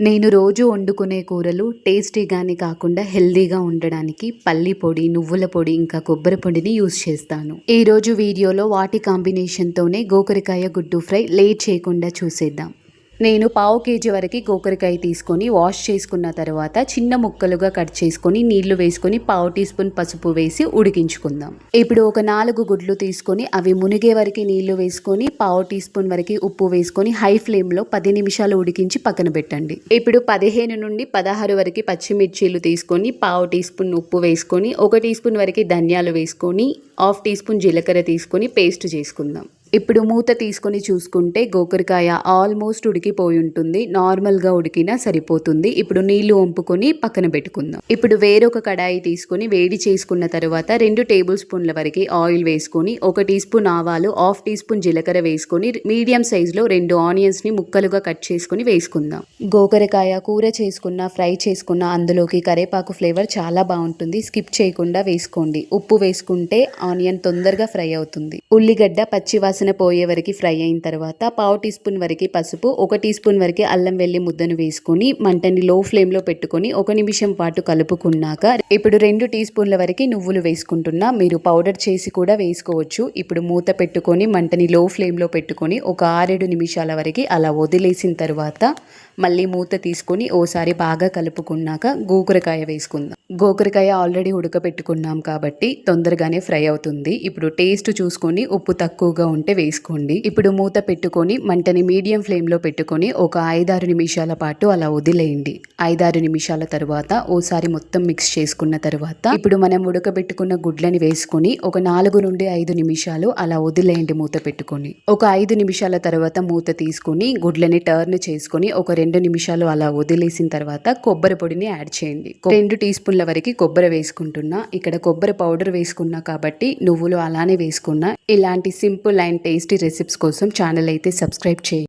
నేను రోజు వండుకునే కూరలు టేస్టీగానే కాకుండా హెల్దీగా ఉండడానికి పల్లి పొడి నువ్వుల పొడి ఇంకా కొబ్బరి పొడిని యూజ్ చేస్తాను. ఈరోజు వీడియోలో వాటి కాంబినేషన్తోనే గోకరకాయ గుడ్డు ఫ్రై లేట్ చేయకుండా చూసేద్దాం. నేను పావు కేజీ వరకు గోకరకాయ తీసుకొని వాష్ చేసుకున్న తర్వాత చిన్న ముక్కలుగా కట్ చేసుకొని నీళ్ళు వేసుకొని పావు టీ స్పూన్ పసుపు వేసి ఉడికించుకుందాం. ఇప్పుడు ఒక నాలుగు గుడ్లు తీసుకొని అవి మునిగే వరకు నీళ్ళు వేసుకొని పావు టీ స్పూన్ వరకు ఉప్పు వేసుకొని హై ఫ్లేమ్లో పది నిమిషాలు ఉడికించి పక్కన పెట్టండి. ఇప్పుడు పదిహేను నుండి పదహారు వరకు పచ్చిమిర్చీలు తీసుకొని పావు టీ స్పూన్ ఉప్పు వేసుకొని ఒక టీ స్పూన్ వరకు ధనియాలు వేసుకొని హాఫ్ టీ స్పూన్ జీలకర్ర తీసుకొని పేస్ట్ చేసుకుందాం. ఇప్పుడు మూత తీసుకొని చూసుకుంటే గోకరకాయ ఆల్మోస్ట్ ఉడికిపోయి ఉంటుంది. నార్మల్గా ఉడికినా సరిపోతుంది. ఇప్పుడు నీళ్ళు వంపుకొని పక్కన పెట్టుకుందాం. ఇప్పుడు వేరొక కడాయి తీసుకొని వేడి చేసుకున్న తర్వాత రెండు టేబుల్ స్పూన్ల వరకు ఆయిల్ వేసుకొని ఒక టీ స్పూన్ ఆవాలు హాఫ్ టీ స్పూన్ జీలకర్ర వేసుకొని మీడియం సైజులో రెండు ఆనియన్స్ని ముక్కలుగా కట్ చేసుకొని వేసుకుందాం. గోకరకాయ కూర చేసుకున్న ఫ్రై చేసుకున్న అందులోకి కరేపాకు ఫ్లేవర్ చాలా బాగుంటుంది. స్కిప్ చేయకుండా వేసుకోండి. ఉప్పు వేసుకుంటే ఆనియన్ తొందరగా ఫ్రై అవుతుంది. ఉల్లిగడ్డ పచ్చివాసన వాసన పోయే వరకు ఫ్రై అయిన తర్వాత పావు టీ స్పూన్ వరకు పసుపు ఒక టీ స్పూన్ వరకు అల్లం వెల్లి ముద్దను వేసుకొని మంటని లో ఫ్లేమ్లో పెట్టుకొని ఒక నిమిషం పాటు కలుపుకున్నాక ఇప్పుడు రెండు టీ స్పూన్ల వరకు నువ్వులు వేసుకుంటున్నా మీరు పౌడర్ చేసి కూడా వేసుకోవచ్చు. ఇప్పుడు మూత పెట్టుకొని మంటని లో ఫ్లేమ్లో పెట్టుకొని ఒక ఆరేడు నిమిషాల వరకు అలా వదిలేసిన తర్వాత మళ్ళీ మూత తీసుకొని ఓసారి బాగా కలుపుకున్నాక గోకరకాయ వేసుకుందాం. గోకరకాయ ఆల్రెడీ ఉడకపెట్టుకున్నాం కాబట్టి తొందరగానే ఫ్రై అవుతుంది. ఇప్పుడు టేస్ట్ చూసుకొని ఉప్పు తక్కువగా ఉంటే వేసుకోండి. ఇప్పుడు మూత పెట్టుకొని మంటని మీడియం ఫ్లేమ్లో పెట్టుకొని ఒక ఐదారు నిమిషాల పాటు అలా వదిలేయండి. ఐదారు నిమిషాల తర్వాత ఓసారి మొత్తం మిక్స్ చేసుకున్న తర్వాత ఇప్పుడు మనం ఉడకబెట్టుకున్న గుడ్లని వేసుకొని ఒక నాలుగు నుండి ఐదు నిమిషాలు అలా వదిలేయండి మూత పెట్టుకొని. ఒక ఐదు నిమిషాల తర్వాత మూత తీసుకొని గుడ్లని టర్న్ చేసుకొని ఒక రెండు నిమిషాలు అలా వదిలేసిన తర్వాత కొబ్బరి పొడిని యాడ్ చేయండి. రెండు టీ స్పూన్ల వరకు కొబ్బరి వేసుకుంటున్నా. ఇక్కడ కొబ్బరి పౌడర్ వేసుకున్నా కాబట్టి నువ్వులు అలానే వేసుకున్నా. ఇలాంటి సింపుల్ అండ్ టేస్టీ రెసిపీస్ కోసం ఛానల్ అయితే సబ్స్క్రైబ్ చేయండి.